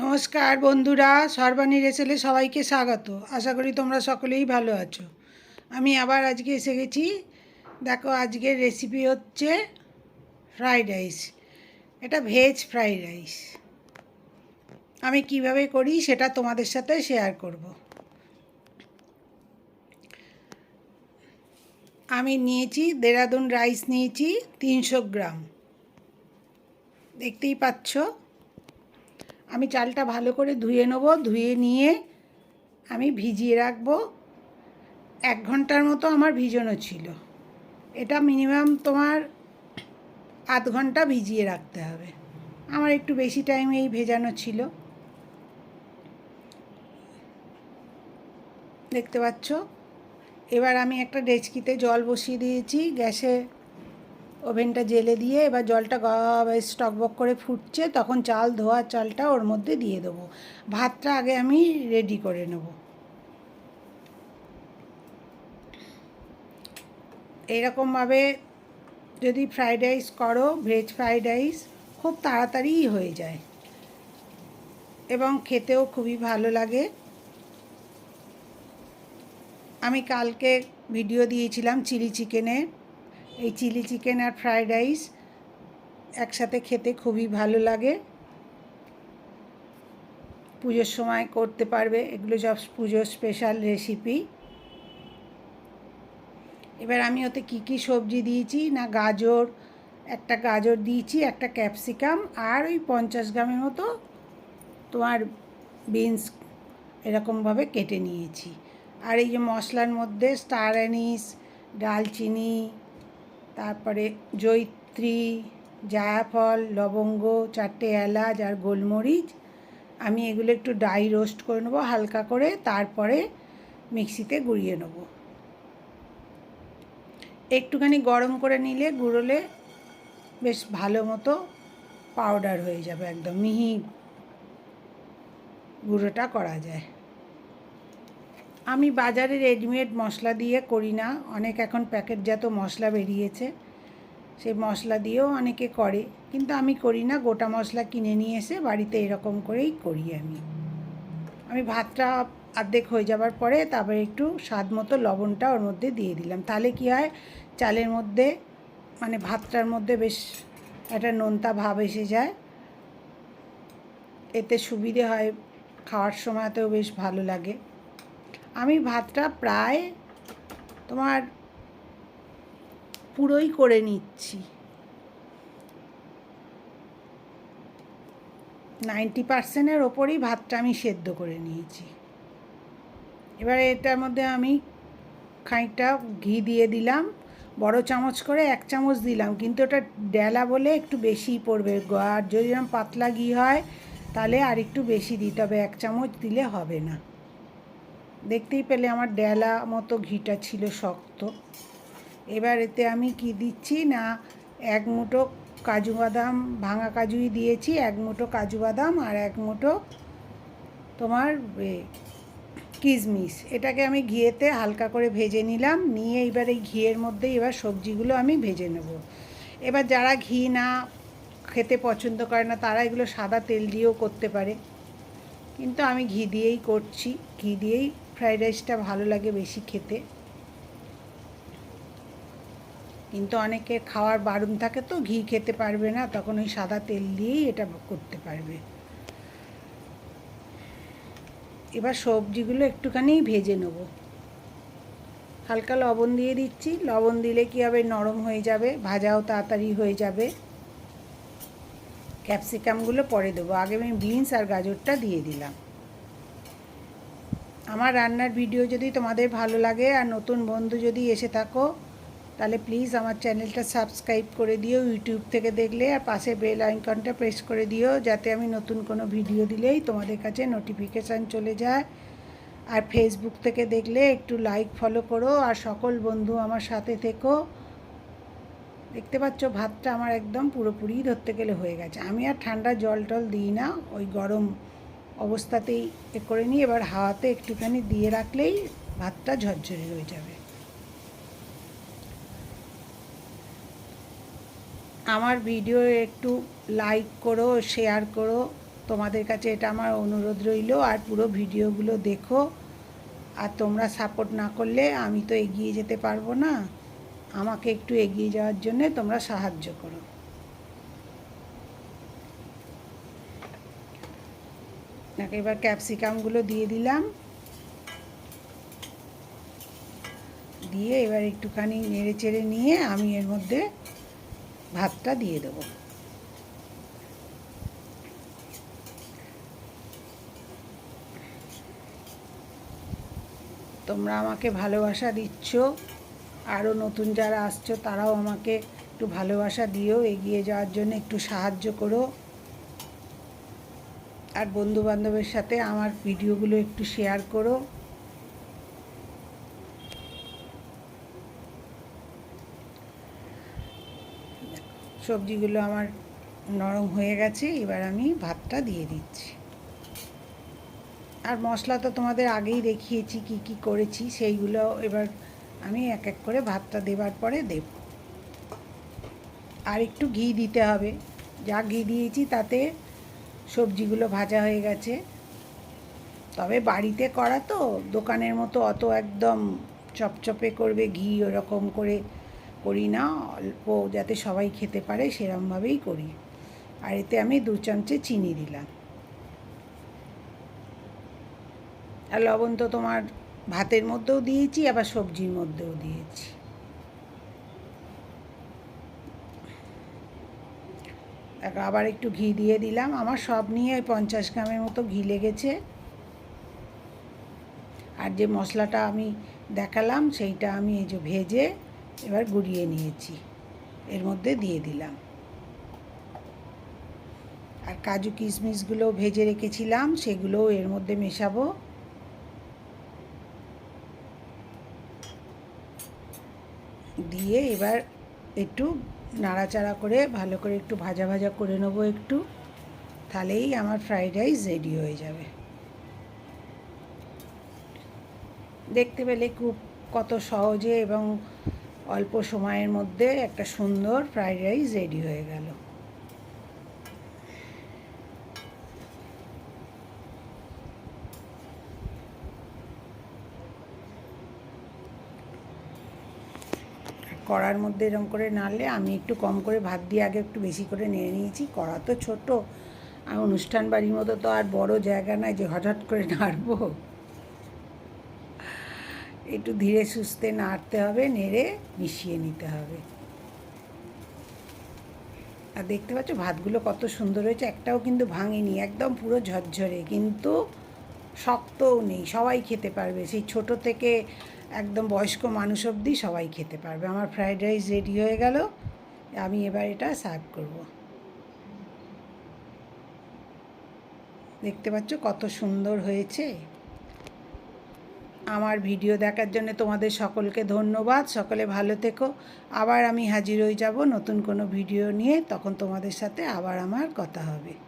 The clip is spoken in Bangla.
নমস্কার বন্ধুরা, সর্বাণী রেসেলে সবাইকে স্বাগত। আশা করি তোমরা সকলেই ভালো আছো। আমি আবার আজকে এসে গেছি। দেখো, আজকের রেসিপি হচ্ছে ফ্রাইড রাইস এটা ভেজ ফ্রাইড রাইস আমি কীভাবে করি সেটা তোমাদের সাথে শেয়ার করব। আমি নিয়েছি, দেরাদুন রাইস নিয়েছি তিনশো গ্রাম। দেখতেই পাচ্ছ? আমি চালটা ভালো করে ধুয়ে নেব, ধুয়ে নিয়ে আমি ভিজিয়ে রাখব। এক ঘণ্টার মতো আমার ভিজানো ছিল। এটা মিনিমাম তোমার আধ ঘণ্টা ভিজিয়ে রাখতে হবে। আমার একটু বেশি টাইম এই ভেজানো ছিল। দেখতে পাচ্ছ? এবার আমি একটা ডেচকিতে জল বসিয়ে দিয়েছি, গ্যাসে ওভেনটা জেলে দিয়ে এবার জলটা স্টকবক করে ফুটছে, তখন চাল, ধোয়া চালটা ওর মধ্যে দিয়ে দেবো। ভাতটা আগে আমি রেডি করে নেব। এইরকমভাবে যদি ফ্রাইড রাইস করো ভেজ ফ্রাইড রাইস খুব তাড়াতাড়িই হয়ে যায়। এবং খেতেও খুবই ভালো লাগে। আমি কালকে ভিডিও দিয়েছিলাম চিলি চিকেনের। এই চিলি চিকেন আর ফ্রায়েড রাইস একসাথে খেতে খুবই ভালো লাগে। পুজোর সময় করতে পারবে, এগুলো সব পুজোর স্পেশাল রেসিপি এবার আমি ওতে কী কী সবজি দিয়েছি, না গাজর, একটা গাজর দিয়েছি, একটা ক্যাপসিকাম আর ওই পঞ্চাশ গ্রামের মতো তোমার বিনস এরকমভাবে কেটে নিয়েছি। আর এই যে মশলার মধ্যে স্টার অ্যানিস ডালচিনি তারপরে জৈত্রী, জায়াফল, লবঙ্গ, চারটে এলাচ আর গোলমরিচ। আমি এগুলো একটু ডাই রোস্ট করে নেব, হালকা করে, তারপরে মিক্সিতে গুঁড়িয়ে নেব। একটুখানি গরম করে নিলে, গুঁড়োলে বেশ ভালো মতো পাউডার হয়ে যাবে একদম, মিহি গুঁড়োটা করা যায়। আমি বাজারে রেডিমেড মশলা দিয়ে করি না। অনেক এখন প্যাকেটজাত মশলা বেরিয়েছে। সেই মশলা দিয়েও অনেকে করে। কিন্তু আমি করি না। গোটা মশলা কিনে নিয়ে এসে বাড়িতে এরকম করেই করি আমি। আমি ভাতটা অর্ধেক হয়ে যাবার পরে তারপরে একটু স্বাদ মতো লবণটা ওর মধ্যে দিয়ে দিলাম। তাহলে কী হয়? চালের মধ্যে মানে ভাতটার মধ্যে বেশ একটা নোনতা ভাব এসে যায়। এতে সুবিধে হয়। খাওয়ার সময়তেও বেশ ভালো লাগে। আমি ভাতটা প্রায় তোমার পুরোই করে নিচ্ছি। নাইনটি পার্সেন্টের ওপরই ভাতটা আমি সেদ্ধ করে নিয়েছি। এবারে এটার মধ্যে আমি খানিকটা ঘি দিয়ে দিলাম, বড় চামচ করে এক চামচ দিলাম, কিন্তু ওটা ডেলা বলে একটু বেশিই পড়বে। আর যদি পাতলা ঘি হয়, তাহলে আর একটু বেশি দিতে হবে, এক চামচ দিলে হবে না। দেখতেই পেলে আমার ডেলা মতো ঘিটা ছিল শক্ত। এবার এতে আমি কি দিচ্ছি না, এক মুঠো কাজু বাদাম, ভাঙা কাজুই দিয়েছি, এক মুঠো কাজু বাদাম আর এক মুঠো তোমার কিশমিশ। এটাকে আমি ঘিয়েতে হালকা করে ভেজে নিলাম, নিয়ে এবার এই ঘিয়ের মধ্যেই এবার সবজিগুলো আমি ভেজে নেব। এবার যারা ঘি না খেতে পছন্দ করে না, তারা এগুলো সাদা তেল দিয়েও করতে পারে। কিন্তু আমি ঘি দিয়েই করছি, ঘি দিয়েই ফ্রাইড রাইসটা ভালো লাগে বেশি খেতে। কিন্তু অনেকে খাওয়ার বারণ থাকে তো, ঘি খেতে পারবে না, তখন ওই সাদা তেল দিয়েই এটা করতে পারবে। এবার সবজিগুলো একটুখানি ভেজে নেব। হালকা লবণ দিয়ে দিচ্ছি, লবণ দিলে কী হবে, নরম হয়ে যাবে, ভাজাও তাড়াতাড়ি হয়ে যাবে। ক্যাপসিকামগুলো পরে দেবো। আগে আমি বিনস আর গাজরটা দিয়ে দিলাম। আমার রান্নার ভিডিও যদি তোমাদের ভালো লাগে আর নতুন বন্ধু যদি এসে থাকো, তাহলে প্লিজ আমার চ্যানেলটা সাবস্ক্রাইব করে দিও ইউটিউব থেকে দেখলে আর পাশে বেল আইকনটা প্রেস করে দিও, যাতে আমি নতুন কোনো ভিডিও দিলেই তোমাদের কাছে নোটিফিকেশান চলে যায়। আর ফেসবুক থেকে দেখলে একটু লাইক ফলো করো আর সকল বন্ধু আমার সাথে থেকো। দেখতে পাচ্ছ ভাতটা আমার একদম পুরোপুরি ধরতে গেলে হয়ে গেছে। আমি আর ঠান্ডা জল টল দিই না, ওই গরম অবস্থাতেই এ করে নিই। এবার হাওয়াতে একটুখানি দিয়ে রাখলেই ভাতটা ঝরঝরে হয়ে যাবে। আমার ভিডিও একটু লাইক করো শেয়ার করো। তোমাদের কাছে এটা আমার অনুরোধ রইল। আর পুরো ভিডিওগুলো দেখো। আর তোমরা সাপোর্ট না করলে আমি তো এগিয়ে যেতে পারব না। আমাকে একটু এগিয়ে যাওয়ার জন্যে তোমরা সাহায্য করো। দেখো এবার ক্যাপসিকামগুলো দিয়ে দিলাম। দিয়ে এবার একটুখানি নেড়ে চেড়ে নিয়ে আমি এর মধ্যে ভাতটা দিয়ে দেবো। তোমরা আমাকে ভালোবাসা দিচ্ছ, আরও নতুন যারা আসছো তারাও আমাকে একটু ভালোবাসা দিও, এগিয়ে যাওয়ার জন্য একটু সাহায্য করো। আর বন্ধু বান্ধবের সাথে আমার ভিডিওগুলো একটু শেয়ার করো। সবজিগুলো আমার নরম হয়ে গেছে, এবার আমি ভাতটা দিয়ে দিচ্ছি। আর মশলা তো তোমাদের আগেই দেখিয়েছি কি কি করেছি, সেইগুলো এবার আমি এক এক করে ভাতটা দেবার পরে দেব। আর একটু ঘি দিতে হবে। যা ঘি দিয়েছি তাতে সবজিগুলো ভাজা হয়ে গেছে। তবে বাড়িতে করা তো, দোকানের মতো অত একদম চপচপে করবে, ঘি ওরকম করে করি না, অল্প যাতে সবাই খেতে পারে সেরমভাবেই করি। আর এতে আমি দু চামচে চিনি দিলাম। আর লবণ তো তোমার ভাতের মধ্যেও দিয়েছি, আবার সবজির মধ্যেও দিয়েছি। আবার একটু ঘি দিয়ে দিলাম। আমার সব নিয়ে ওই পঞ্চাশ গ্রামের মতো ঘি লেগেছে। আর যে মশলাটা আমি দেখালাম, সেইটা আমি এই যে ভেজে এবার গুড়িয়ে নিয়েছি। এর মধ্যে দিয়ে দিলাম। আর কাজু কিশমিশগুলো ভেজে রেখেছিলাম, সেগুলোও এর মধ্যে মেশাবো। দিয়ে এবার একটু নাড়াচাড়া করে ভালো করে একটু ভাজা ভাজা করে নেব একটু, তাহলেই আমার ফ্রাইড রাইস রেডি হয়ে যাবে। দেখতে পেলে খুব কত সহজে এবং অল্প সময়ের মধ্যে একটা সুন্দর ফ্রাইড রাইস রেডি হয়ে গেল। কড়ার মধ্যে এরকম করে নাড়লে আমি একটু কম করে ভাত দিয়ে আগে একটু বেশি করে নেড়ে নিয়েছি। কড়া তো ছোটো, আর অনুষ্ঠান বাড়ির মতো তো আর বড় জায়গা নাই যে হঠাৎ করে নাড়বো। একটু ধীরে সুস্থে নাড়তে হবে, নেড়ে মিশিয়ে নিতে হবে। আর দেখতে পাচ্ছ ভাতগুলো কত সুন্দর হয়েছে, একটাও কিন্তু ভাঙেনি, একদম পুরো ঝরঝরে, কিন্তু শক্তও নেই, সবাই খেতে পারবে। সেই ছোট থেকে একদম বয়স্ক মানুষ অবধি সবাই খেতে পারবে। আমার ফ্রায়েড রাইস রেডি হয়ে গেল। আমি এবার এটা সার্ভ করব। দেখতে পাচ্ছ কত সুন্দর হয়েছে। আমার ভিডিও দেখার জন্য তোমাদের সকলকে ধন্যবাদ। সকলে ভালো থেকো। আবার আমি হাজির হয়ে যাব নতুন কোনো ভিডিও নিয়ে। তখন তোমাদের সাথে আবার আমার কথা হবে।